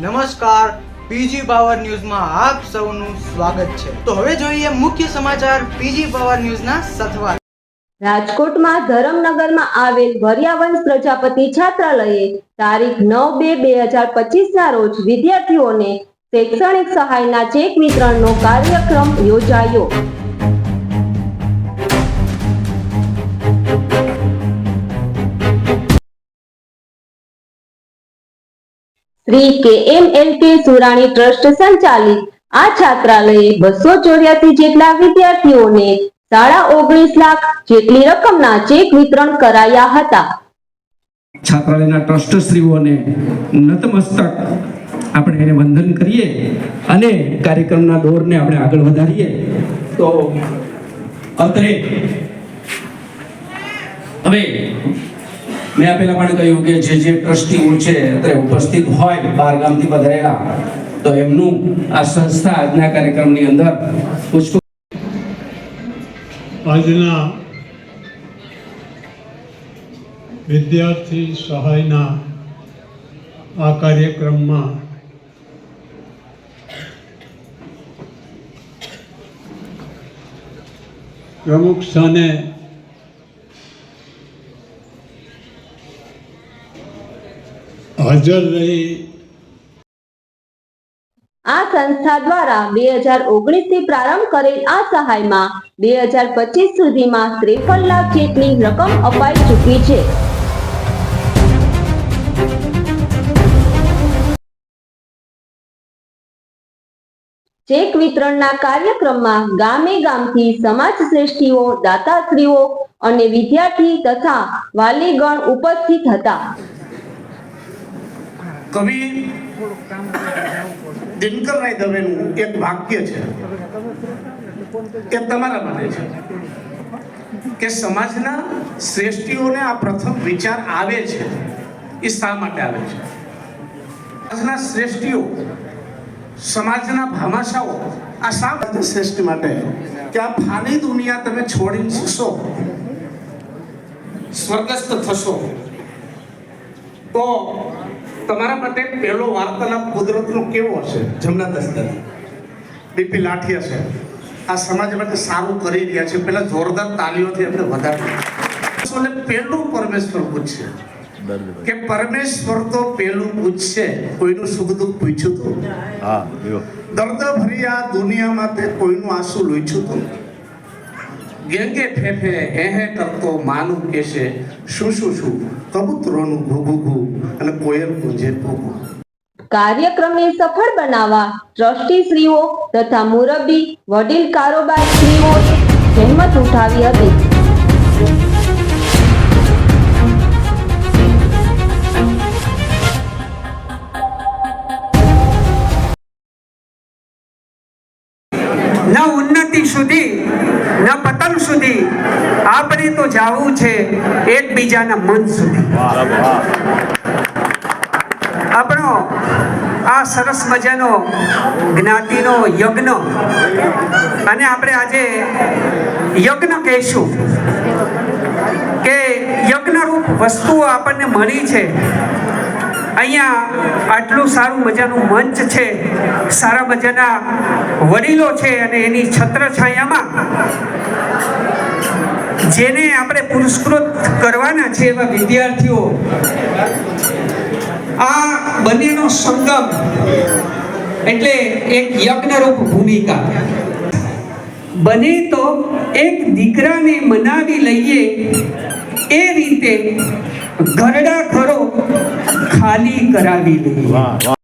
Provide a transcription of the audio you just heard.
નમસ્કાર, PG power ન્યૂઝમાં આપ સૌનું સ્વાગત છે. તો હવે જોઈએ મુખ્ય સમાચાર પીજી પાવર ન્યૂઝના સથવાર રાજકોટમાં ધરમનગરમાં આવેલ ભર્યાવંશ પ્રજાપતિ છાત્રાલયે તારીખ નવ બે બે હજાર પચીસના રોજ વિદ્યાર્થીઓને શૈક્ષણિક સહાયના ચેક વિતરણનો કાર્યક્રમ યોજાયો. શ્રી કે M L K Surani trust સંચાલિત આ છાત્રાલયે બસો ચોર્યાસી જેટલા વિદ્યાર્થીઓને સાડા ઓગણીસ લાખ જેટલી રકમના ચેક વિતરણ કરાયા હતા. છાત્રાલયના ટ્રસ્ટશ્રીઓને નતમસ્તક આપણે એને વંદન કરીએ અને કાર્યક્રમના દોરને આપણે આગળ વધારીએ. તો અત્રે હવે મેં પહેલા પણ કહ્યું કે જે જે ટ્રસ્ટીઓ છે, અત્યારે ઉપસ્થિત હોય, બાર ગામથી વધારેલા તો એમનું આ સંસ્થા આજના કાર્યક્રમની અંદર પુષ્પ આજના વિદ્યાર્થી સહાયના આ કાર્યક્રમમાં પ્રમુખ સ્થાને હાજર રહી. આ સંસ્થા દ્વારા બે હજાર ઓગણીસથી પ્રારંભ કરેલ આ સહાયમાં બે હજાર પચીસ સુધીમાં ત્રેપન લાખ જેટલી રકમ અપાઈ ચૂકી છે. ચેક વિતરણના કાર્યક્રમમાં ગામે ગામથી સમાજ શ્રેષ્ઠીઓ, દાતાશ્રીઓ અને વિદ્યાર્થી તથા વાલીગણ ઉપસ્થિત હતા. કવિ દિનકરરાય દવેનું એક વાક્ય છે. એ તમારા માટે છે. કે સમાજના શ્રેષ્ઠીઓને આ પ્રથમ વિચાર આવે છે. એ શા માટે આવે છે? સમાજના શ્રેષ્ઠીઓ, સમાજના ભામાશાઓ, આ શા માટે શ્રેષ્ઠ માટે? કે આ ફાની દુનિયા તમે છોડીને શકશો સ્વર્ગસ્થ થશો. તો તમારા માટે પહેલો વાર્તાલાપ કુદરતનો કેવો હશે? જમના દસ્તર બીપી લાઠી હશે. આ સમાજ માટે સારું કરી રહ્યા છે. પેલા જોરદાર તાલીઓથી એમને વધારે. પહેલું પરમેશ્વર પૂછશે કે પરમેશ્વર તો પહેલું પૂછશે. કોઈનું સુખ દુઃખ પૂછ્યું હતું દર્દ ભરી આ દુનિયામાં તે કોઈનું આંસુ લૂછ્યું તું? ગેંગે ફેફે હે હે કરતો માનું કેશે શું શું શું? કબૂતરોનું ઘુ ઘુ અને કોયલનું જે કાર્યક્રમને સફળ બનાવવા ટ્રસ્ટીશ્રીઓ તથા મુરબ્બી વડીલ કારોબારીશ્રીઓ જહેમત ઉઠાવી હતી. ન ઉન્નતિ સુધી ન સુધી. આપણે તો જાવું છે એકબીજાના મન સુધી. આપણો આ સરસ મજાનો જ્ઞાતિનો યજ્ઞ. અને આપણે આજે યજ્ઞ કહીશું કે યજ્ઞરૂપ વસ્તુઓ આપણને મળી છે. અહીંયા આટલું સારું મજાનું મંચ છે, સારા મજાના વડીલો છે અને એની છત્રછાયામાં જેને આપણે પુરસ્કૃત કરવાના છે એવા વિદ્યાર્થીઓ, આ બંનેનો સંગમ એટલે એક યજ્ઞરૂપ ભૂમિકા. બને તો એક દીકરાને મનાવી લઈએ એ રીતે ઘરડા ખરો ખાલી કરાવી વાહ.